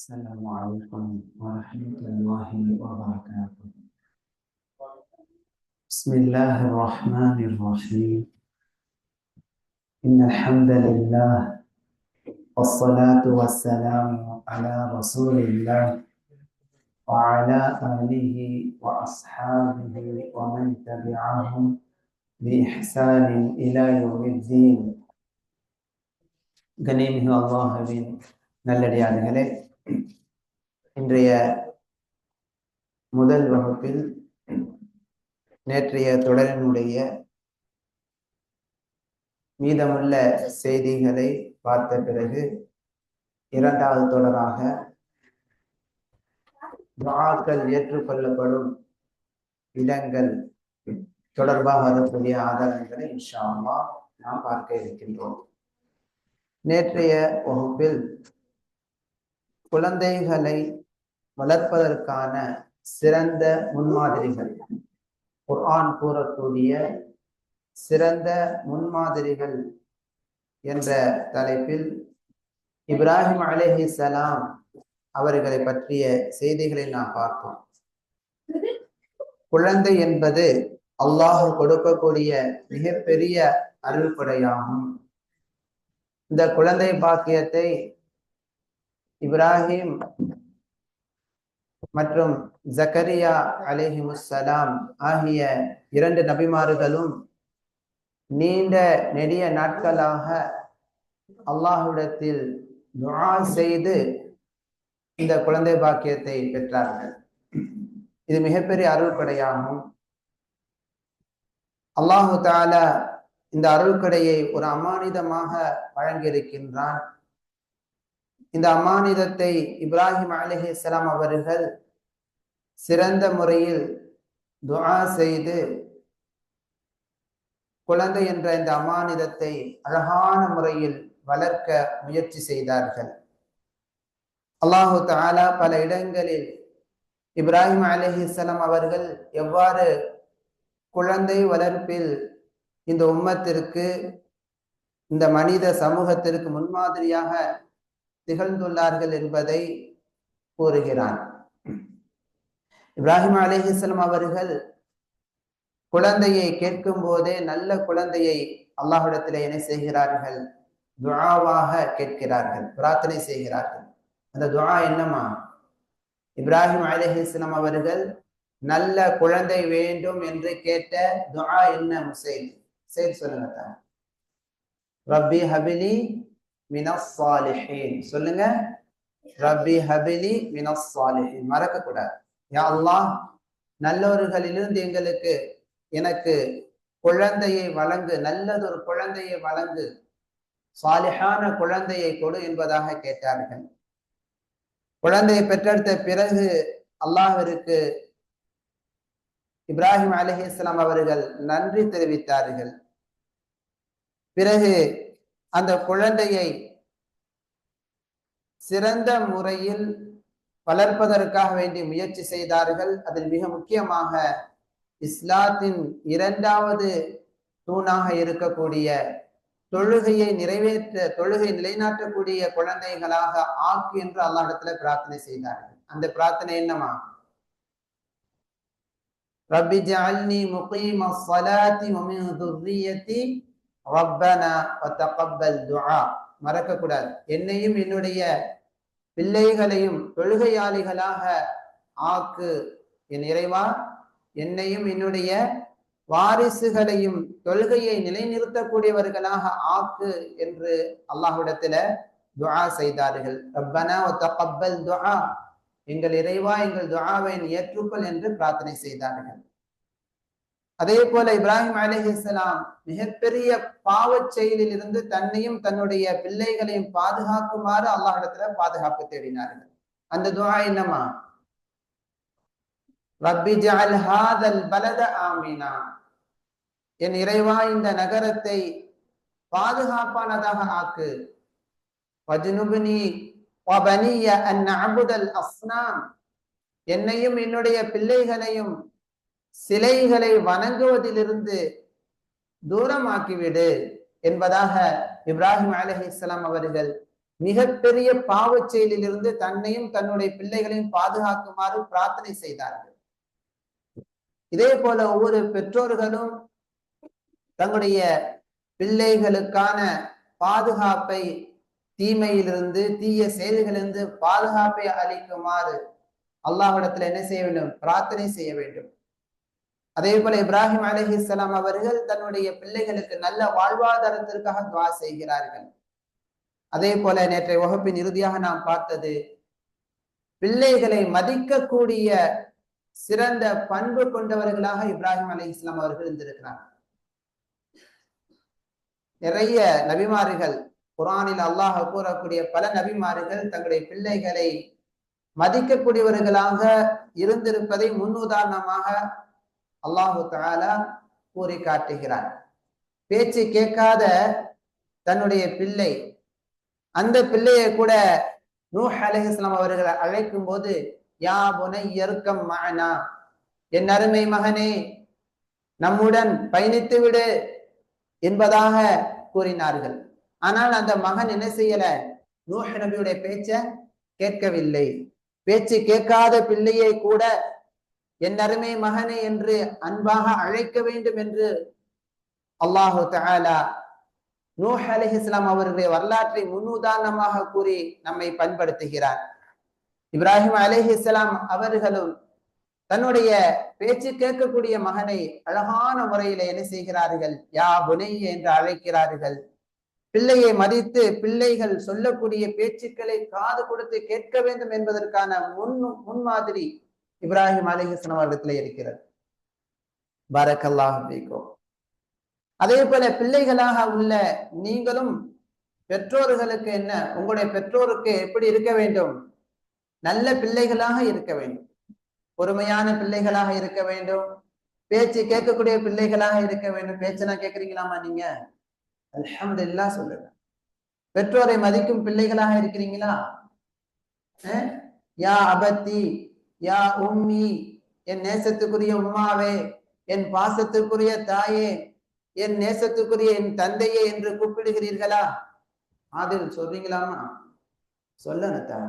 السلام عليكم ورحمة الله وبركاته. بسم الله الرحمن الرحيم. إن الحمد لله والصلاة والسلام على رسول الله وعلى آله وأصحابه ومن تبعهم بإحسان إلى يوم الدين. غنيمه الله من نلدي عليه இன்றைய முதல் வகுப்பில் நேற்றைய தொடரினுடைய மீதமுள்ள செய்திகளை பார்த்த பிறகு இரண்டாவது தொடராக துவாக்கள் ஏற்றுக்கொள்ளப்படும் இடங்கள் தொடர்பாக வரக்கூடிய ஆதாரங்களை இன்ஷாமா நாம் பார்க்க இருக்கின்றோம். நேற்றைய வகுப்பில் குழந்தைகளை வளர்ப்பதற்கான சிறந்த முன்மாதிரிகள். குர்ஆன் கூறக்கூடிய சிறந்த முன்மாதிரிகள் என்ற தலைப்பில் இப்ராஹிம் அலேஹி சலாம் அவர்களை பற்றிய செய்திகளை நாம் பார்ப்போம். குழந்தை என்பது அல்லாஹ் கொடுக்கக்கூடிய மிகப்பெரிய அருள்படையாகும் இந்த குழந்தை பாக்கியத்தை இப்ராஹிம் மற்றும் ஜக்கரியா அலிஹிமுசலாம் ஆகிய இரண்டு நபிமார்களும் நீண்ட நெடிய நாட்களாக அல்லாஹுடத்தில் துஆ செய்து இந்த குழந்தை பாக்கியத்தை பெற்றார்கள். இது மிகப்பெரிய அருள்கொடையாகும். அல்லாஹு தாலா இந்த அருள்கொடையை ஒரு அமானிதமாக வழங்கியிருக்கின்றான். இந்த அமானிதத்தை இப்ராஹிம் அலிஹிஸ்லாம் அவர்கள் சிறந்த முறையில் துவா செய்து குழந்தை என்ற இந்த அமானிதத்தை அழகான முறையில் வளர்க்க முயற்சி செய்தார்கள். அல்லாஹு தாலா பல இடங்களில் இப்ராஹிம் அலிஹிஸ்லாம் அவர்கள் எவ்வாறு குழந்தை வளர்ப்பில் இந்த உம்மத்திற்கு இந்த மனித சமூகத்திற்கு முன்மாதிரியாக திகழ்ந்துள்ளார்கள் என்பதை கூறுகிறான். இப்ராஹிம் அலிஹிஸ்லாம் அவர்கள் குழந்தையை கேட்கும் போதே நல்ல குழந்தையை அல்லாஹிடத்தில் என்ன செய்கிறார்கள்? துவாவாக கேட்கிறார்கள் பிரார்த்தனை செய்கிறார்கள். அந்த துவா என்னமா இப்ராஹிம் அலிஹிஸ்லாம் அவர்கள் நல்ல குழந்தை வேண்டும் என்று கேட்ட துவா என்ன முசைல்? சரி சொல்லுங்க ரப்பி ஹபிலி மினஸ்ஸாலிஹீன் சொல்லுங்க. ரப்பி ஹபிலி மினஸ்ஸாலிஹீன் மறக்க கூடாது யா அல்லாஹ் நல்லவர்களிலிருந்து எங்களுக்கு எனக்கு குழந்தையை வழங்கு நல்லதொரு குழந்தையை வழங்கு. சாலிஹான குழந்தையை கொடு என்பதாக கேட்டார்கள். குழந்தையை பெற்றெடுத்த பிறகு அல்லாஹிற்கு இப்ராஹிம் அலஹி இஸ்லாம் அவர்கள் நன்றி தெரிவித்தார்கள். பிறகு அந்த குழந்தையை சிறந்த முறையில் வளர்ப்பதற்காக வேண்டி முயற்சி செய்தார்கள். அதில் மிக முக்கியமாக இஸ்லாத்தின் இரண்டாவது தூணாக இருக்கக்கூடிய தொழுகையை நிறைவேற்ற தொழுகை நிலைநாட்டக்கூடிய குழந்தைகளாக ஆக்கு என்று அல்லாடத்துல பிரார்த்தனை செய்தார்கள். அந்த பிரார்த்தனை என்னமா ரபி ஜால்னி முகீம சலாத்தி ரப்பனா வத்தகப்பல் துஆ. மறக்க என்னையும் என்னுடைய பிள்ளைகளையும் தொழுகையாளிகளாக ஆக்கு. என் இறைவா என்னையும் என்னுடைய வாரிசுகளையும் தொழுகையை நிலைநிறுத்தக்கூடியவர்களாக ஆக்கு என்று அல்லாஹ்விடத்துல துஆ செய்தார்கள். ரப்பனா வத்தகப்பல் துஆ. எங்கள் இறைவா எங்கள் துஆவை ஏற்றுக்கொள் என்று பிரார்த்தனை செய்தார்கள். அதே போல இப்ராஹிம் அலிஹிஸ்லாம் மிகப்பெரிய பாவச் செயலில் இருந்து தன்னையும் தன்னுடைய பிள்ளைகளையும் பாதுகாக்குமாறு அல்லாஹிடத்துல பாதுகாப்பு தேடினார்கள். அந்த துவா என்னமா ரப்பி ஜால் ஹாதல் பலத ஆமீனா. என் இறைவா இந்த நகரத்தை பாதுகாப்பானதாக ஆக்கு. பஜ்னுபினி வபனிய அன் அஸ்னாம். என்னையும் என்னுடைய பிள்ளைகளையும் சிலைகளை வணங்குவதிலிருந்து தூரமாக்கிவிடு என்பதாக இப்ராஹிம் அலஹி இஸ்லாம் அவர்கள் மிகப்பெரிய பாவச் செயலிலிருந்து தன்னையும் தன்னுடைய பிள்ளைகளையும் பாதுகாக்குமாறு பிரார்த்தனை செய்தார்கள். இதே போல ஒவ்வொரு பெற்றோர்களும் தங்களுடைய பிள்ளைகளுக்கான பாதுகாப்பை தீமையிலிருந்து தீய செயல்களிலிருந்து பாதுகாப்பை அளிக்குமாறு அல்லாஹிடத்துல என்ன செய்ய வேண்டும்? பிரார்த்தனை செய்ய வேண்டும். அதே போல இப்ராஹிம் அலிஹிஸ்லாம் அவர்கள் தன்னுடைய பிள்ளைகளுக்கு நல்ல வாழ்வாதாரத்திற்காக துவா செய்கிறார்கள். அதே போல நேற்றைய வகுப்பின் இறுதியாக நாம் பார்த்தது பிள்ளைகளை மதிக்கக்கூடிய சிறந்த பண்பு கொண்டவர்களாக இப்ராஹிம் அலி இஸ்லாம் அவர்கள் இருந்திருக்கிறார் நிறைய நபிமார்கள் குரானில் அல்லாஹ் கூறக்கூடிய பல நபிமார்கள் தங்களுடைய பிள்ளைகளை மதிக்கக்கூடியவர்களாக இருந்திருப்பதை முன்னுதாரணமாக அல்லாஹு தாலா கூறி காட்டுகிறார் பேச்சு கேட்காத தன்னுடைய பிள்ளை அந்த பிள்ளையை கூட நூஹ் அலிஹிஸ்லாம் அவர்களை அழைக்கும் போது யா புனை எருக்கம் மகனா என் அருமை மகனே நம்முடன் பயணித்து விடு என்பதாக கூறினார்கள். ஆனால் அந்த மகன் என்ன செய்யல? நூஹ் நபியுடைய பேச்ச கேட்கவில்லை. பேச்சு கேட்காத பிள்ளையை கூட என் அருமை மகனே என்று அன்பாக அழைக்க வேண்டும் என்று அல்லாஹு தஆலா நூஹ் அலிஹிஸ்லாம் அவர்களுடைய வரலாற்றை முன்னுதாரணமாக கூறி நம்மை பண்படுத்துகிறார். இப்ராஹிம் அலிஹிஸ்லாம் அவர்களும் தன்னுடைய பேச்சு கேட்கக்கூடிய மகனை அழகான முறையில என்ன செய்கிறார்கள்? யா புனை என்று அழைக்கிறார்கள். பிள்ளையை மதித்து பிள்ளைகள் சொல்லக்கூடிய பேச்சுக்களை காது கொடுத்து கேட்க வேண்டும் என்பதற்கான முன் முன்மாதிரி இப்ராஹிம் அலிஹிஸ்லாம் அவர்களிடத்துல இருக்கிறது. பரக்கல்லாஹோ அதே போல பிள்ளைகளாக உள்ள நீங்களும் பெற்றோர்களுக்கு என்ன? உங்களுடைய பெற்றோருக்கு எப்படி இருக்க வேண்டும்? நல்ல பிள்ளைகளாக இருக்க வேண்டும். பொறுமையான பிள்ளைகளாக இருக்க வேண்டும். பேச்சு கேட்கக்கூடிய பிள்ளைகளாக இருக்க வேண்டும். பேச்செல்லாம் கேட்கறீங்களாமா நீங்க? அல்ஹம்துல்லா சொல்லுங்க. பெற்றோரை மதிக்கும் பிள்ளைகளாக இருக்கிறீங்களா? யா அபத்தி யா உம்மி என் நேசத்துக்குரிய உம்மாவே என் பாசத்துக்குரிய தாயே என் நேசத்துக்குரிய என் தந்தையே என்று கூப்பிடுகிறீர்களா? ஆதில் சொல்றீங்களாமா? சொல்லணுத்தா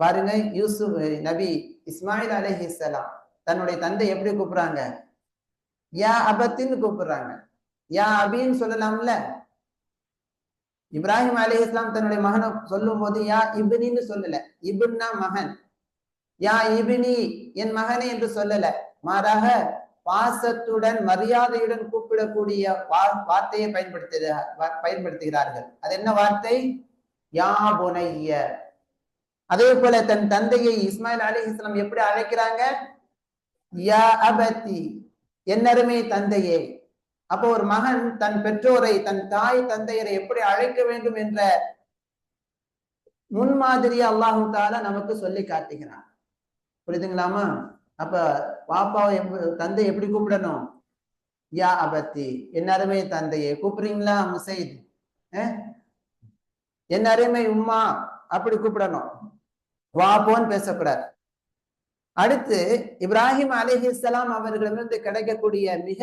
பாருங்க யூசுப் நபி இஸ்மாயில் அலிஹிஸ்லாம் தன்னுடைய தந்தை எப்படி கூப்பிடுறாங்க? யா அபத்தின்னு கூப்பிடுறாங்க. யா அபின்னு சொல்லலாம்ல? இப்ராஹிம் அலி இஸ்லாம் தன்னுடைய மகனை சொல்லும் போது யா இபினின்னு சொல்லல. இபின்னா மகன். யா இபினி என் மகனே என்று சொல்லல. மாறாக பாசத்துடன் மரியாதையுடன் கூப்பிடக்கூடிய வார்த்தையை பயன்படுத்து பயன்படுத்துகிறார்கள். அது என்ன வார்த்தை? யா புனைய. அதே போல தன் தந்தையை இஸ்மாயில் அலி இஸ்லாம் எப்படி அழைக்கிறாங்க? யா அபத்தி என்னருமே தந்தையே. அப்போ ஒரு மகன் தன் பெற்றோரை தன் தாய் தந்தையரை எப்படி அழைக்க வேண்டும் என்ற முன்மாதிரியை அல்லாஹு தாலா நமக்கு சொல்லி காட்டுகிறான். புரியுதுங்களாமா அப்ப பாப்பாவை தந்தை எப்படி கூப்பிடணும்? யா அபத்தி. என் அருமை தந்தையே கூப்பிடுறீங்களா முசைத்? என் அருமை உம்மா அப்படி கூப்பிடணும். வாப்போன்னு பேசக்கூடாது. அடுத்து இப்ராஹிம் அலிஹிஸ்லாம் அவர்களிடமிருந்து கிடைக்கக்கூடிய மிக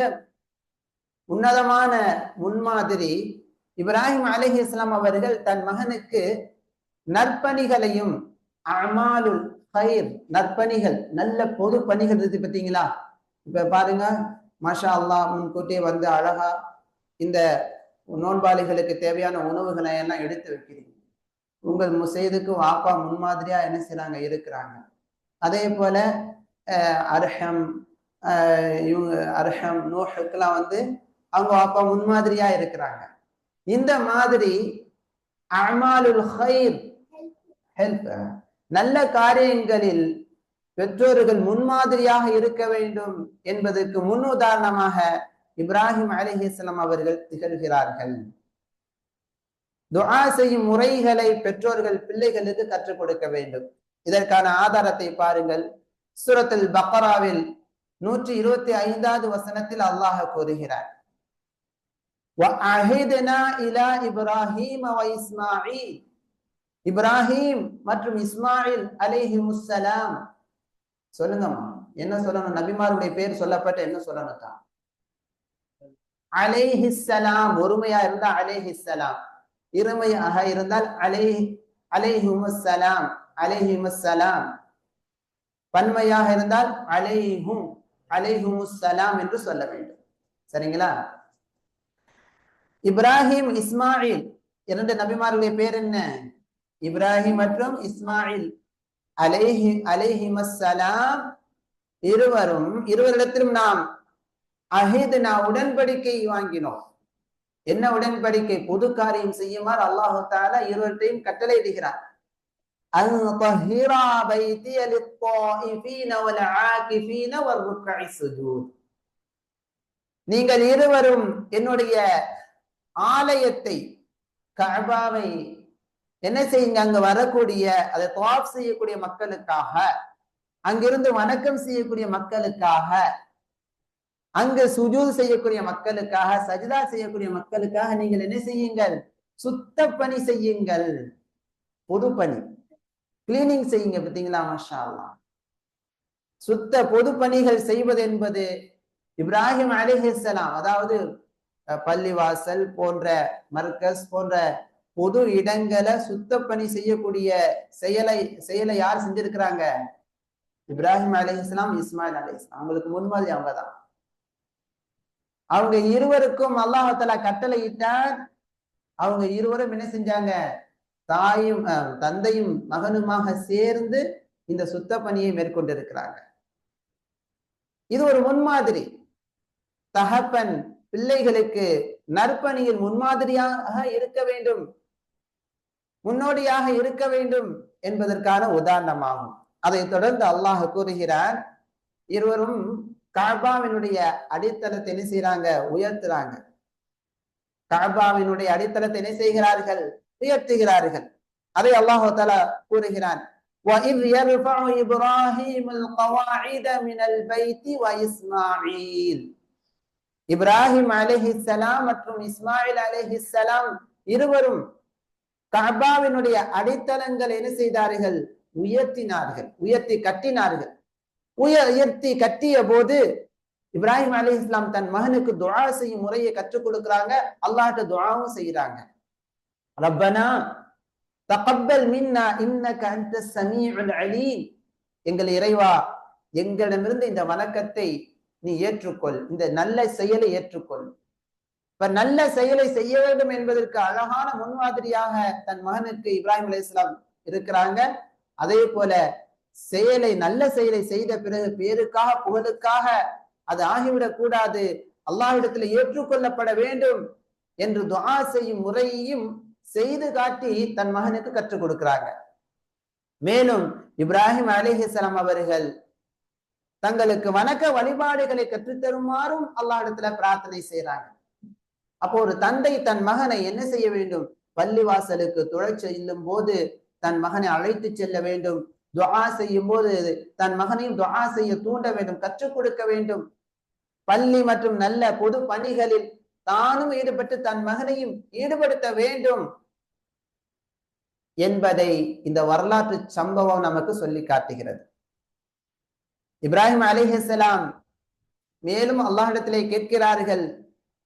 உன்னதமான முன்மாதிரி இப்ராஹிம் அலிஹி இஸ்லாம் அவர்கள் தன் மகனுக்கு நற்பணிகளையும் அமாலுல் ஹைர் நற்பணிகள் நல்ல பொது பணிகள் இருக்கு பார்த்தீங்களா? இப்ப பாருங்க மாஷா அல்லா முன்கூட்டியே வந்து அழகா இந்த நோன்பாளிகளுக்கு தேவையான உணவுகளை எல்லாம் எடுத்து வைக்கிறீங்க உங்கள் முசைதுக்கு வாப்பா முன்மாதிரியா என்ன செய்யறாங்க இருக்கிறாங்க. அதே போல அர்ஹம் இவங்க அர்ஹம் நோஹுக்கெல்லாம் வந்து அவங்க அப்பா முன்மாதிரியா இருக்கிறாங்க. இந்த மாதிரி அமாலுல் ஹைர் ஹெல்ப் நல்ல காரியங்களில் பெற்றோர்கள் முன்மாதிரியாக இருக்க வேண்டும் என்பதற்கு முன் உதாரணமாக இப்ராஹிம் அலிஹிஸ்லாம் அவர்கள் திகழ்கிறார்கள். துஆ செய்யும் முறைகளை பெற்றோர்கள் பிள்ளைகளுக்கு கற்றுக் கொடுக்க வேண்டும். இதற்கான ஆதாரத்தை பாருங்கள். சுரத்தில் பக்ராவில் நூற்றி இருபத்தி ஐந்தாவது வசனத்தில் அல்லாஹ் கூறுகிறார். இப்ராஹிம் மற்றும் இஸ்மாயில் அலிஹி முசலாம் சொல்லுங்கம்மா. என்ன சொல்லணும்? நபிமாருடைய பேர் சொல்லப்பட்ட என்ன சொல்லணும் தான்? அலேஹிசலாம் ஒருமையா இருந்தா அலேஹிசலாம் இருமையாக இருந்தால் அலை அலைஹுமஸ்ஸலாம். அலைஹிமஸ்ஸலாம். பன்மையாக இருந்தால் அலைஹும் சலாம் என்று சொல்ல வேண்டும். சரிங்களா? இப்ராஹிம் இஸ்மாயில். இரண்டு நபிமார்களுடைய பேர் என்ன? இப்ராஹிம் மற்றும் இஸ்மாயில் அலைஹி அலைஹிமசலாம் இருவரும் இருவரிடத்திலும் நாம் அஹிது அஹிதுனா உடன்படிக்கை வாங்கினோம். என்ன உடன்படிக்கை? பொது காரியம் செய்யுமாறு அல்லாஹு தாலா இருவர்கிட்டையும் கட்டளை இடுகிறார். நீங்கள் இருவரும் என்னுடைய ஆலயத்தை கபாவை என்ன செய்யுங்க? அங்க வரக்கூடிய அதை துவாப் செய்யக்கூடிய மக்களுக்காக அங்கிருந்து வணக்கம் செய்யக்கூடிய மக்களுக்காக அங்கு சுஜூல் செய்யக்கூடிய மக்களுக்காக சஜிதா செய்யக்கூடிய மக்களுக்காக நீங்கள் என்ன செய்யுங்கள்? சுத்த பணி செய்யுங்கள். பொது பணி. கிளீனிங் செய்யுங்க பார்த்தீங்களா? மாஷா சுத்த பொது பணிகள் செய்வது என்பது இப்ராஹிம் அலிஹலாம் அதாவது அஹ், பள்ளிவாசல் போன்ற மர்க்கஸ் போன்ற பொது இடங்களை சுத்த பணி செய்யக்கூடிய செயலை செயலை யார் செஞ்சிருக்கிறாங்க? இப்ராஹிம் அலி இஸ்லாம் இஸ்மாயில் அலிஹிஸ்லாம் அவங்களுக்கு முன்மாதிரி அவங்க தான் அவங்க இருவருக்கும் அல்லாஹால கட்டளை இட்டார் அவங்க இருவரும் என்ன செஞ்சாங்க? தாயும் அஹ், தந்தையும் மகனுமாக சேர்ந்து இந்த சுத்த பணியை மேற்கொண்டிருக்கிறாங்க. இது ஒரு முன்மாதிரி. தகப்பன் பிள்ளைகளுக்கு நற்பணியில் முன்மாதிரியாக இருக்க வேண்டும். முன்னோடியாக இருக்க வேண்டும் என்பதற்கான உதாரணமாகும் அதை தொடர்ந்து அல்லாஹ் கூறுகிறார் இருவரும் காபாவினுடைய அடித்தளத்தை என்ன செய்யறாங்க உயர்த்துறாங்க காபாவினுடைய அடித்தளத்தை என்ன செய்கிறார்கள் உயர்த்துகிறார்கள் அதை அல்லாஹு தாலா கூறுகிறான் وَإِذْ يَرْفَعُ إِبْرَاهِيمُ الْقَوَاعِدَ مِنَ الْبَيْتِ وَإِسْمَاعِيل இப்ராஹிம் அலைஹிஸ்ஸலாம் மற்றும் இஸ்மாயில் அலைஹிஸ்ஸலாம் இருவரும் கஹபாவினுடைய அடித்தளங்கள் என்ன செய்தார்கள்? உயர்த்தினார்கள். உயர்த்தி கட்டினார்கள். உயர்த்தி கட்டிய போது இப்ராஹிம் அலி இஸ்லாம் தன் மகனுக்கு துவா செய்யும் முறையை கற்றுக் கொடுக்கிறாங்க. அல்லாஹ்ட்ட துவாவும் செய்யறாங்க ரப்பனா தகப்பல் மின்னா இன்னக அன்த சமீஉல் அலீம். எங்கள் இறைவா எங்களிடமிருந்து இந்த வணக்கத்தை நீ ஏற்றுக்கொள். இந்த நல்ல செயலை ஏற்றுக்கொள். இப்ப நல்ல செயலை செய்ய வேண்டும் என்பதற்கு அழகான முன்மாதிரியாக தன் மகனுக்கு இப்ராஹிம் அலி இஸ்லாம் இருக்கிறாங்க. அதே போல செயலை நல்ல செயலை செய்த பிறகு பேருக்காக புகழுக்காக அது ஆகிவிடக் கூடாது. அல்லாஹ்விடத்தில் ஏற்றுக்கொள்ளப்பட வேண்டும் என்று துவா செய்யும் முறையையும் செய்து காட்டி தன் மகனுக்கு கற்றுக் கொடுக்கிறாங்க. மேலும் இப்ராஹிம் அலிஹிஸ்லாம் அவர்கள் தங்களுக்கு வணக்க வழிபாடுகளை கற்றுத்தருமாறும் அல்லாஹிடத்துல பிரார்த்தனை செய்யறாங்க அப்போ ஒரு தந்தை தன் மகனை என்ன செய்ய வேண்டும்? பள்ளிவாசலுக்கு துழை செல்லும் போது தன் மகனை அழைத்து செல்ல வேண்டும். துவா செய்யும் போது தன் மகனையும் துவா செய்ய தூண்ட வேண்டும் கற்றுக் கொடுக்க வேண்டும். பள்ளி மற்றும் நல்ல பொது பணிகளில் தானும் ஈடுபட்டு தன் மகனையும் ஈடுபடுத்த வேண்டும் என்பதை இந்த வரலாற்று சம்பவம் நமக்கு சொல்லி காட்டுகிறது. இப்ராஹிம் அலிஹலாம் மேலும் அல்லாஹிடத்திலே கேட்கிறார்கள்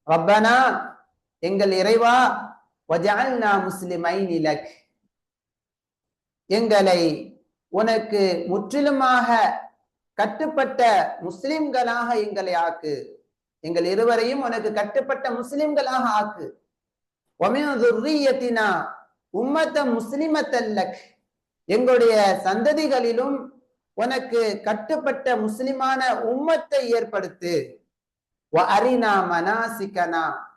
ரப்பனா எங்கள் இறைவா வஜால்னா முஸ்லிமை நிலக் எங்களை உனக்கு முற்றிலுமாக கட்டுப்பட்ட முஸ்லிம்களாக எங்களை ஆக்கு. எங்கள் இருவரையும் உனக்கு கட்டுப்பட்ட முஸ்லிம்களாக ஆக்கு. ஒமின் உம்மத்த முஸ்லிமத்தல்லக் எங்களுடைய சந்ததிகளிலும் உனக்கு கட்டுப்பட்ட முஸ்லிமான உம்மத்தை ஏற்படுத்து. அரினா மனாசிக்கனா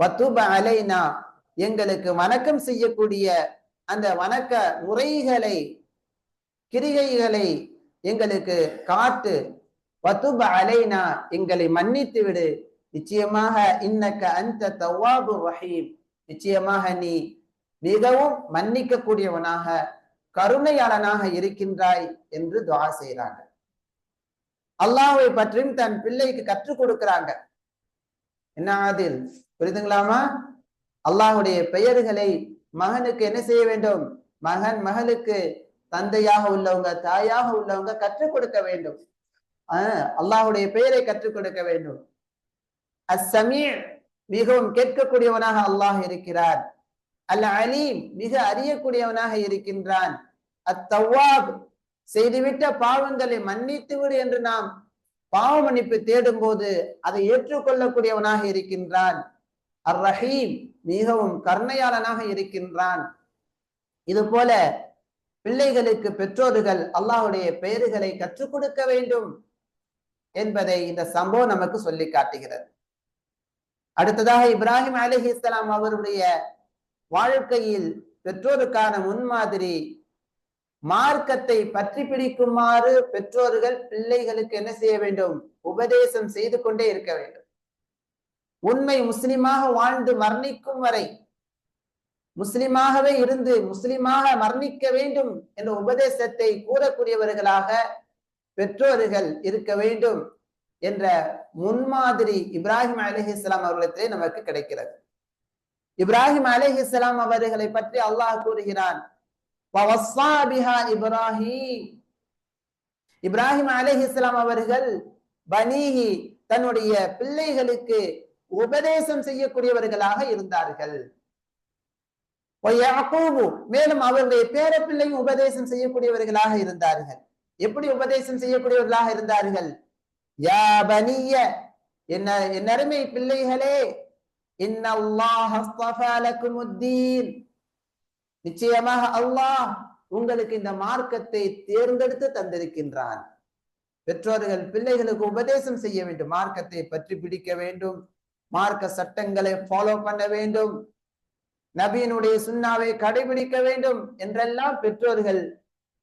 வத்துப அலைனா எங்களுக்கு வணக்கம் செய்யக்கூடிய அந்த வணக்க முறைகளை கிரிகைகளை எங்களுக்கு காட்டு. வத்துப அலைனா எங்களை மன்னித்து விடு. நிச்சயமாக இன்னக்க அந்த தவாபு வஹீம் நிச்சயமாக நீ மிகவும் மன்னிக்க கூடியவனாக கருணையாளனாக இருக்கின்றாய் என்று துவா செய்கிறாங்க அல்லாஹை பற்றியும் தன் பிள்ளைக்கு கற்றுக் கொடுக்கிறாங்க. என்ன அதில் புரியுதுங்களாமா அல்லாஹுடைய பெயர்களை மகனுக்கு என்ன செய்ய வேண்டும்? மகன் மகளுக்கு தந்தையாக உள்ளவங்க தாயாக உள்ளவங்க கற்றுக் கொடுக்க வேண்டும். ஆஹ் பெயரை கற்றுக் கொடுக்க வேண்டும். அஸ்ஸமீ மிகவும் கேட்கக்கூடியவனாக அல்லாஹ் இருக்கிறார் அல் அலீம் மிக அறியக்கூடியவனாக இருக்கின்றான். அத்தவாப் செய்துவிட்ட பாவங்களை மன்னித்து விடு என்று நாம் பாவ மன்னிப்பு தேடும் போது அதை ஏற்றுக்கொள்ளக்கூடியவனாக இருக்கின்றான். அர் ரஹீம் மிகவும் கருணையாளனாக இருக்கின்றான். இது போல பிள்ளைகளுக்கு பெற்றோர்கள் அல்லாஹுடைய பெயர்களை கற்றுக் கொடுக்க வேண்டும் என்பதை இந்த சம்பவம் நமக்கு சொல்லி காட்டுகிறது. அடுத்ததாக இப்ராஹிம் அலஹி இஸ்லாம் அவருடைய வாழ்க்கையில் பெற்றோருக்கான முன்மாதிரி மார்க்கத்தை பற்றி பிடிக்குமாறு பெற்றோர்கள் பிள்ளைகளுக்கு என்ன செய்ய வேண்டும்? உபதேசம் செய்து கொண்டே இருக்க வேண்டும். உண்மை முஸ்லிமாக வாழ்ந்து மரணிக்கும் வரை முஸ்லிமாகவே இருந்து முஸ்லிமாக மரணிக்க வேண்டும் என்ற உபதேசத்தை கூறக்கூடியவர்களாக பெற்றோர்கள் இருக்க வேண்டும் என்ற முன்மாதிரி இப்ராஹிம் அலஹி இஸ்லாம் அவர்களிடத்திலே நமக்கு கிடைக்கிறது. இப்ராஹிம் அலஹி இஸ்லாம் அவர்களை பற்றி அல்லாஹ் கூறுகிறான் இப்ராஹிம். இப்ராஹிம் அலஹி இஸ்லாம் அவர்கள் பனீஹி தன்னுடைய பிள்ளைகளுக்கு உபதேசம் செய்யக்கூடியவர்களாக இருந்தார்கள். மேலும் அவருடைய பேரப்பிள்ளையும் உபதேசம் செய்யக்கூடியவர்களாக இருந்தார்கள். எப்படி உபதேசம் செய்யக்கூடியவர்களாக இருந்தார்கள்? யா பனிய என்ன என் அருமை பிள்ளைகளே நிச்சயமாக அல்லாஹ் உங்களுக்கு இந்த மார்க்கத்தை தேர்ந்தெடுத்து தந்திருக்கின்றான். பெற்றோர்கள் பிள்ளைகளுக்கு உபதேசம் செய்ய வேண்டும் மார்க்கத்தை பற்றி பிடிக்க வேண்டும். மார்க்க சட்டங்களை ஃபாலோ பண்ண வேண்டும். நபியினுடைய சுண்ணாவை கடைபிடிக்க வேண்டும் என்றெல்லாம் பெற்றோர்கள்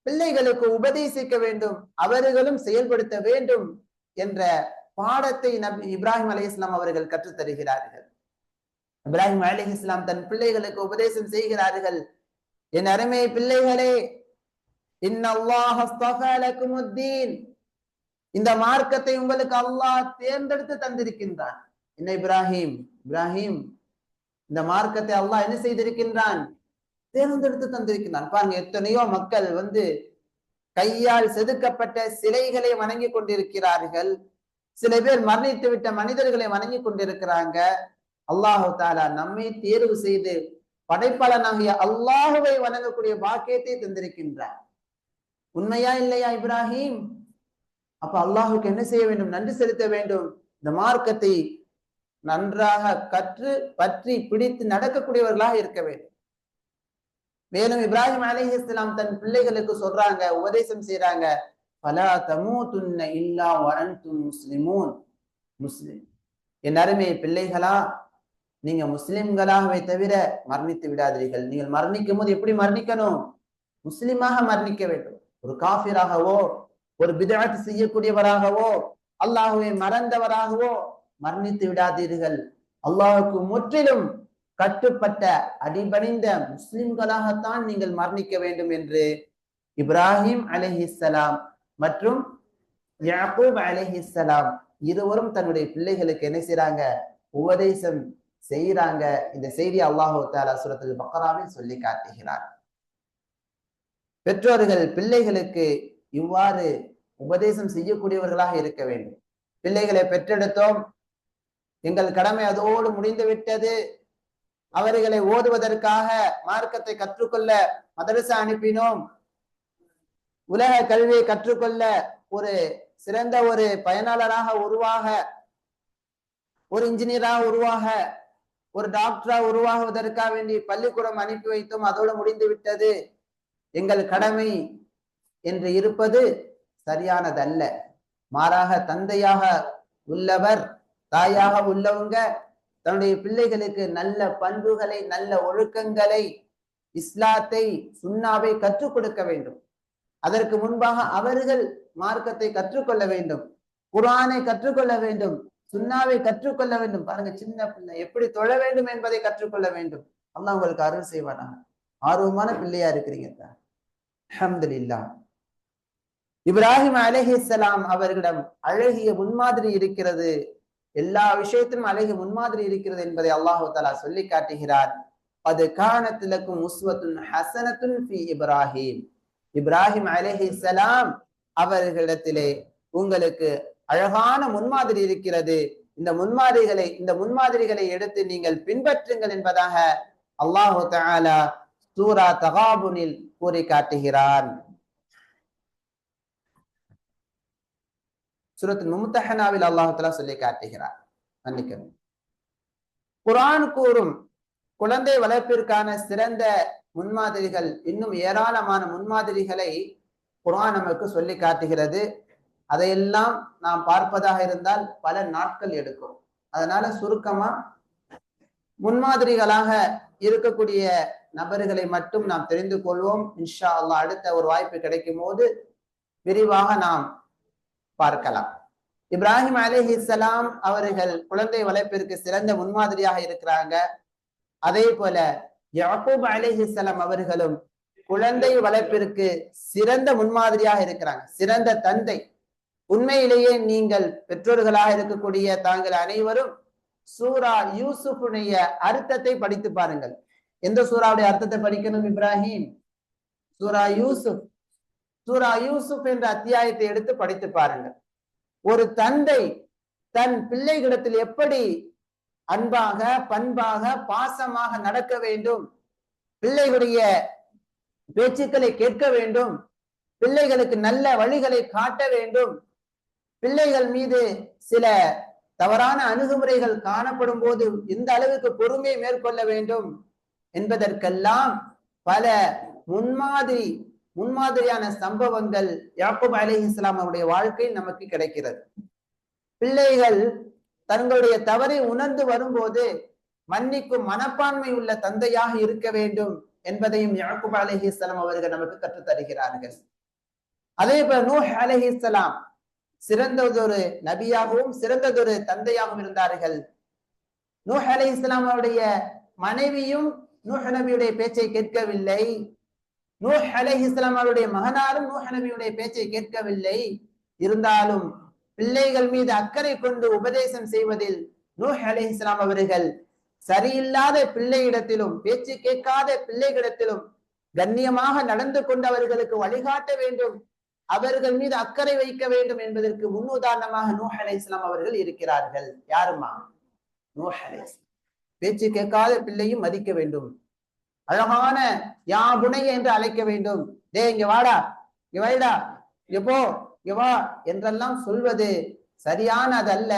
பிள்ளைகளுக்கு உபதேசிக்க வேண்டும் அவர்களும் செயல்படுத்த வேண்டும் என்ற பாடத்தை நபி இப்ராஹிம் அலி இஸ்லாம் அவர்கள் கற்றுத் தருகிறார்கள் இப்ராஹிம் அலி இஸ்லாம் தன் பிள்ளைகளுக்கு உபதேசம் செய்கிறார்கள். என் அருமை பிள்ளைகளே இந்த மார்க்கத்தை உங்களுக்கு அல்லாஹ் தேர்ந்தெடுத்து தந்திருக்கின்றான். என்ன இப்ராஹிம்? இப்ராஹிம் இந்த மார்க்கத்தை அல்லாஹ் என்ன செய்திருக்கின்றான்? தேர்ந்தெடுத்து தந்திருக்கின்றான். பாருங்க எத்தனையோ மக்கள் வந்து கையால் செதுக்கப்பட்ட சிலைகளை வணங்கி கொண்டிருக்கிறார்கள். சில பேர் மரணித்து விட்ட மனிதர்களை வணங்கி கொண்டிருக்கிறாங்க. அல்லாஹு தாலா நம்மை தேர்வு செய்து படைப்பாளனாகிய அல்லாஹுவை வணங்கக்கூடிய பாக்கியத்தை தந்திருக்கின்றார் உண்மையா இல்லையா இப்ராஹிம்? அப்ப அல்லாஹுக்கு என்ன செய்ய வேண்டும்? நன்றி செலுத்த வேண்டும். இந்த மார்க்கத்தை நன்றாக கற்று பற்றி பிடித்து நடக்கக்கூடியவர்களாக இருக்க வேண்டும். மேலும் இப்ராஹிம் அலி இஸ்லாம் தன் பிள்ளைகளுக்கு சொல்றாங்க உபதேசம் செய்யறாங்க பலா தமூ துன்ன இல்லா வரன்தும் முஸ்லிமூன். முஸ்லிம். என் அருமை பிள்ளைகளா நீங்க முஸ்லிம்களாகவே தவிர மரணித்து விடாதீர்கள். நீங்கள் மரணிக்கும் போது எப்படி மரணிக்கணும்? முஸ்லிமாக மரணிக்க வேண்டும். ஒரு காஃபிராகவோ ஒரு பிதாத்து செய்யக்கூடியவராகவோ அல்லாஹுவை மறந்தவராகவோ மரணித்து விடாதீர்கள். அல்லாஹுக்கு முற்றிலும் கட்டுப்பட்ட அடிபணிந்த முஸ்லிம்களாகத்தான் நீங்கள் மரணிக்க வேண்டும் என்று இப்ராஹிம் அலஹிஸ்லாம் மற்றும் யாக்கூப் அலஹிஸ்லாம் இருவரும் தன்னுடைய பிள்ளைகளுக்கு என்ன செய்யறாங்க உபதேசம் செய்யறாங்க இந்த செய்தி அல்லாஹு தாலா சுரத்தில் பக்கராவில் சொல்லி காட்டுகிறார். பெற்றோர்கள் பிள்ளைகளுக்கு இவ்வாறு உபதேசம் செய்யக்கூடியவர்களாக இருக்க வேண்டும். பிள்ளைகளை பெற்றெடுத்தோம். எங்கள் கடமை அதோடு முடிந்து விட்டது அவர்களை ஓதுவதற்காக மார்க்கத்தை கற்றுக்கொள்ள மதரசா அனுப்பினோம். உலக கல்வியை கற்றுக்கொள்ள ஒரு சிறந்த ஒரு பயனாளராக உருவாக ஒரு இன்ஜினியராக உருவாக ஒரு டாக்டரா உருவாகுவதற்காக வேண்டி பள்ளிக்கூடம் அனுப்பி வைத்தோம். அதோடு முடிந்து விட்டது எங்கள் கடமை என்று இருப்பது சரியானதல்ல. மாறாக தந்தையாக உள்ளவர் தாயாக உள்ளவங்க தன்னுடைய பிள்ளைகளுக்கு நல்ல பண்புகளை நல்ல ஒழுக்கங்களை இஸ்லாத்தை சுண்ணாவை கற்றுக் கொடுக்க வேண்டும். அதற்கு முன்பாக அவர்கள் மார்க்கத்தை கற்றுக்கொள்ள வேண்டும். குரானை கற்றுக்கொள்ள வேண்டும். சுண்ணாவை கற்றுக்கொள்ள வேண்டும். பாருங்க சின்ன பிள்ளை எப்படி தொழ வேண்டும் என்பதை கற்றுக்கொள்ள வேண்டும். அல்லா உங்களுக்கு அருள் செய்வானாங்க ஆர்வமான பிள்ளையா இருக்கிறீங்க அஹமதுல்லா இப்ராஹிம் அலஹிசலாம் அவர்களிடம் அழகிய முன்மாதிரி இருக்கிறது. எல்லா விஷயத்திலும் அழகிய முன்மாதிரி இருக்கிறது என்பதை அல்லாஹு தாலா சொல்லி காட்டுகிறார். அது காணத்திலக்கும் உஸ்வத்துன் ஹசனத்துன் ஃபி இப்ராஹிம். இப்ராஹிம் அலஹிசலாம் அவர்களிடத்திலே உங்களுக்கு அழகான முன்மாதிரி இருக்கிறது. இந்த முன்மாதிரிகளை இந்த முன்மாதிரிகளை எடுத்து நீங்கள் பின்பற்றுங்கள் என்பதாக அல்லாஹு சூரா தகாபுனில் கூறி காட்டுகிறான். சுரத் மும்தஹனாவில் அல்லாஹு சொல்லி காட்டுகிறார் மன்னிக்கணும் குரான் கூறும் குழந்தை வளர்ப்பிற்கான சிறந்த முன்மாதிரிகள் இன்னும் ஏராளமான முன்மாதிரிகளை குரான் நமக்கு சொல்லி காட்டுகிறது அதையெல்லாம் நாம் பார்ப்பதாக இருந்தால் பல நாட்கள் எடுக்கும் அதனால சுருக்கமா முன்மாதிரிகளாக இருக்கக்கூடிய நபர்களை மட்டும் நாம் தெரிந்து கொள்வோம் இன்ஷா அல்லா அடுத்த ஒரு வாய்ப்பு கிடைக்கும் போது விரிவாக நாம் பார்க்கலாம். இப்ராஹிம் அலிஹிஸ்லாம் அவர்கள் குழந்தை வளர்ப்பிற்கு சிறந்த முன்மாதிரியாக இருக்கிறாங்க. அதே போல யாக்கூப் அலிஹிஸ்லாம் அவர்களும் குழந்தை வளர்ப்பிற்கு சிறந்த முன்மாதிரியாக இருக்கிறாங்க. சிறந்த தந்தை. உண்மையிலேயே நீங்கள் பெற்றோர்களாக இருக்கக்கூடிய தாங்கள் அனைவரும் சூரா யூசுஃபுடைய அர்த்தத்தை படித்து பாருங்கள். எந்த சூறாவுடைய அர்த்தத்தை படிக்கணும் இப்ராஹிம்? சூரா யூசுப் சூரா யூசுப் என்ற அத்தியாயத்தை எடுத்து படித்து பாருங்கள். ஒரு தந்தை தன் பிள்ளைகளிடத்தில் எப்படி அன்பாக பண்பாக பாசமாக நடக்க வேண்டும்? பிள்ளைகளுடைய பேச்சுக்களை கேட்க வேண்டும்? பிள்ளைகளுக்கு நல்ல வழிகளை காட்ட வேண்டும்? பிள்ளைகள் மீது சில தவறான அணுகுமுறைகள் காணப்படும் போது எந்த அளவுக்கு பொறுமை மேற்கொள்ள வேண்டும்? என்பதற்கெல்லாம் பல முன்மாதிரி முன்மாதிரியான சம்பவங்கள் யாக்கூப் அலி இஸ்லாம் அவருடைய வாழ்க்கையில் நமக்கு கிடைக்கிறது. பிள்ளைகள் தங்களுடைய தவறை உணர்ந்து வரும்போது மன்னிக்கும் மனப்பான்மை உள்ள தந்தையாக இருக்க வேண்டும் என்பதையும் யாக்கூப் அலஹி இஸ்லாம் அவர்கள் நமக்கு கற்றுத் தருகிறார்கள் அதே போல நூஹ் அலஹி இஸ்லாம் சிறந்ததொரு நபியாகவும் சிறந்ததொரு தந்தையாகவும் இருந்தார்கள். நூஹ் அலி இஸ்லாம் அவருடைய மனைவியும் நூஹ் நபியுடைய பேச்சை கேட்கவில்லை. நூஹ் அலை இஸ்லாம் அவருடைய மகனாரும் நூஹ் நபியுடைய பேச்சை கேட்கவில்லை. இருந்தாலும் பிள்ளைகள் மீது அக்கறை கொண்டு உபதேசம் செய்வதில் நூஹ் அலை இஸ்லாம் அவர்கள் சரியில்லாத பிள்ளையிடத்திலும் பேச்சு கேட்காத பிள்ளைகளிடத்திலும் கண்ணியமாக நடந்து கொண்டு அவர்களுக்கு வழிகாட்ட வேண்டும். அவர்கள் மீது அக்கறை வைக்க வேண்டும் என்பதற்கு முன் உதாரணமாக நூஹ் அலை இஸ்லாம் அவர்கள் இருக்கிறார்கள். யாருமா? நூஹ் அலை பேச்சு கேட்காத பிள்ளையும் மதிக்க வேண்டும். அழகான யா புனைய என்று அழைக்க வேண்டும். டே இங்க வாடா இங்க வைடா இங்க போ இங்க வா என்றெல்லாம் சொல்வது சரியானதல்ல.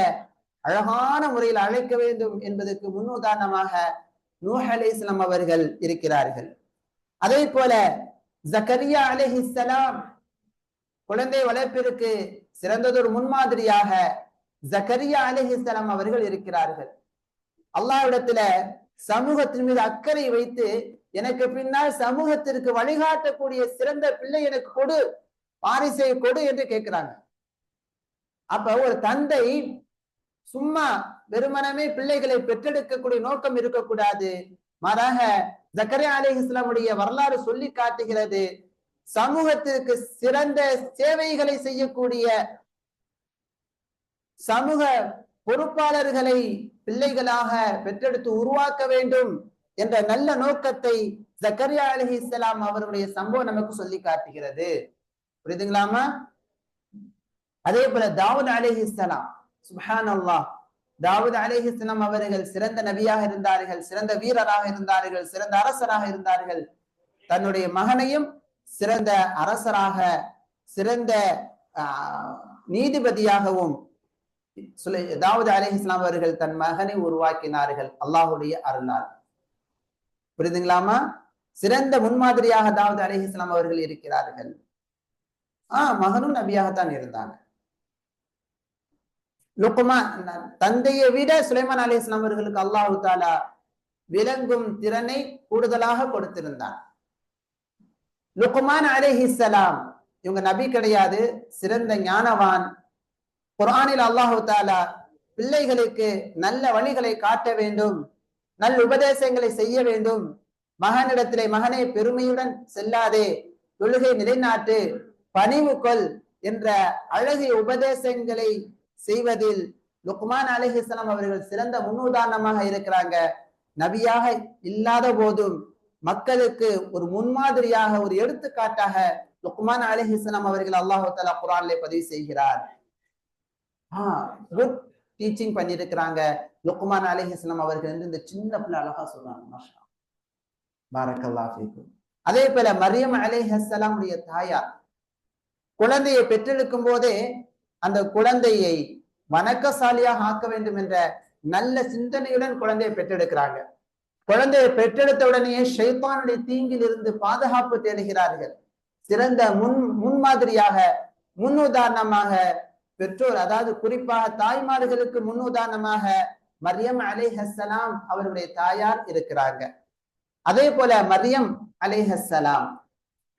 அழகான முறையில் அழைக்க வேண்டும் என்பதற்கு முன் உதாரணமாக நூஹ் அலி இஸ்லாம் அவர்கள் இருக்கிறார்கள். அதே போல ஜக்கரியா அலிஹிஸ்லாம் குழந்தை வளர்ப்பிற்கு சிறந்ததொரு முன்மாதிரியாக ஜக்கரியா அலிஹிஸ்லாம் அவர்கள் இருக்கிறார்கள். அல்லாவிடத்துல சமூகத்தின் மீது அக்கறை வைத்து எனக்கு பின்னால் சமூகத்திற்கு வழிகாட்டக்கூடிய சிறந்த பிள்ளை எனக்கு கொடு வாரிசை கொடு என்று கேட்கிறாங்க. அப்ப ஒரு தந்தை சும்மா வெறுமனமே பிள்ளைகளை பெற்றெடுக்கக்கூடிய நோக்கம் இருக்கக்கூடாது. மாறாக ஜக்கரே அலி இஸ்லாமுடைய வரலாறு சொல்லி காட்டுகிறது. சமூகத்திற்கு சிறந்த சேவைகளை செய்யக்கூடிய சமூக பொறுப்பாளர்களை பிள்ளைகளாக பெற்றெடுத்து உருவாக்க வேண்டும். என்ற நல்ல நோக்கத்தை ஜக்கரியா அலஹி இஸ்லாம் அவருடைய சம்பவம் நமக்கு சொல்லி காட்டுகிறது. புரியுதுங்களாமா அதே போல தாவூத் அலிஹி இஸ்லாம் சுஹான் அல்லாஹ் தாவூத் அலிஹி இஸ்லாம் அவர்கள் சிறந்த நபியாக இருந்தார்கள் சிறந்த வீரராக இருந்தார்கள் சிறந்த அரசராக இருந்தார்கள். தன்னுடைய மகனையும் சிறந்த அரசராக சிறந்த நீதிபதியாகவும் தாவூத் அலி இஸ்லாம் அவர்கள் தன் மகனை உருவாக்கினார்கள். அல்லாஹுடைய அருளால். புரியுதுங்களாமா சிறந்த முன்மாதிரியாக தாவது அலி இஸ்லாம் அவர்கள் இருக்கிறார்கள். ஆஹ் மகனும் நபியாகத்தான் இருந்தாங்க. லுக்குமா தந்தையை விட சுலைமான் அலி இஸ்லாம் அவர்களுக்கு அல்லாஹு தாலா விளங்கும் திறனை கூடுதலாக கொடுத்திருந்தான். லுக்குமான் அலிஹிசலாம் இவங்க நபி கிடையாது சிறந்த ஞானவான். குரானில் அல்லாஹு தாலா பிள்ளைகளுக்கு நல்ல வழிகளை காட்ட வேண்டும். நல் உபதேசங்களை செய்ய வேண்டும். மகனிடத்திலே மகனே பெருமையுடன் செல்லாதே. தொழுகை நிலைநாட்டு. பணிவு கொள் என்ற அழகிய உபதேசங்களை செய்வதில் லுக்மான் அலிஹிஸ்லாம் அவர்கள் சிறந்த முன்னுதாரணமாக இருக்கிறாங்க. நபியாக இல்லாத போதும் மக்களுக்கு ஒரு முன்மாதிரியாக ஒரு எடுத்துக்காட்டாக லுக்மான் அலிஹிஸ்லாம் அவர்கள் அல்லாஹு தாலா குரான்ல பதிவு செய்கிறார். ஆஹ் குட் டீச்சிங் பண்ணியிருக்கிறாங்க லுக்மான் அலிஹஸ்லாம் அவர்கள் வந்து இந்த சின்ன பிள்ளை அழகா சொல்றாங்க பாரக்கல்லா அதே போல மரியம் அலிஹஸ்லாமுடைய தாயார் குழந்தையை பெற்றெடுக்கும் போதே அந்த குழந்தையை வணக்கசாலியாக ஆக்க வேண்டும் என்ற நல்ல சிந்தனையுடன் குழந்தையை பெற்றெடுக்கிறாங்க. குழந்தையை பெற்றெடுத்த உடனேயே ஷைத்தானுடைய தீங்கில் இருந்து பாதுகாப்பு தேடுகிறார்கள். சிறந்த முன் முன்மாதிரியாக முன்னுதாரணமாக பெற்றோர் அதாவது குறிப்பாக தாய்மார்களுக்கு முன்னுதாரணமாக மரியம் அலைஹஸ்ஸலாம் அவருடைய தாயார் இருக்கிறாங்க. அதே போல மரியம் அலைஹஸ்ஸலாம்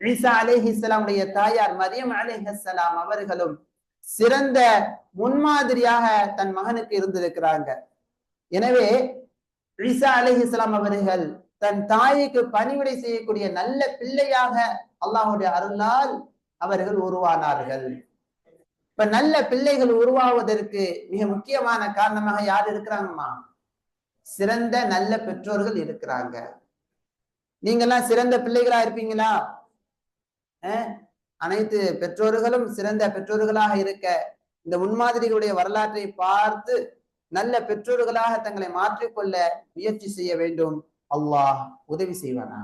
ஈசா அலைஹிஸ்ஸலாமுடைய தாயார் மரியம் அலைஹஸ்ஸலாம் அவர்களும் சிறந்த முன்மாதிரியாக தன் மகனுக்கு இருந்திருக்கிறாங்க. எனவே ஈசா அலைஹிஸ்ஸலாம் அவர்கள் தன் தாய்க்கு பணிவிடை செய்யக்கூடிய நல்ல பிள்ளையாக அல்லாஹுடைய அருளால் அவர்கள் உருவானார்கள். இப்ப நல்ல பிள்ளைகள் உருவாவதற்கு மிக முக்கியமான காரணமாக யார் இருக்கிறாங்கம்மா? சிறந்த நல்ல பெற்றோர்கள் இருக்கிறாங்க. நீங்கெல்லாம் சிறந்த பிள்ளைகளா இருப்பீங்களா? அனைத்து பெற்றோர்களும் சிறந்த பெற்றோர்களாக இருக்க இந்த முன்மாதிரிகளுடைய வரலாற்றை பார்த்து நல்ல பெற்றோர்களாக தங்களை மாற்றிக்கொள்ள முயற்சி செய்ய வேண்டும். அல்லாஹ் உதவி செய்வானா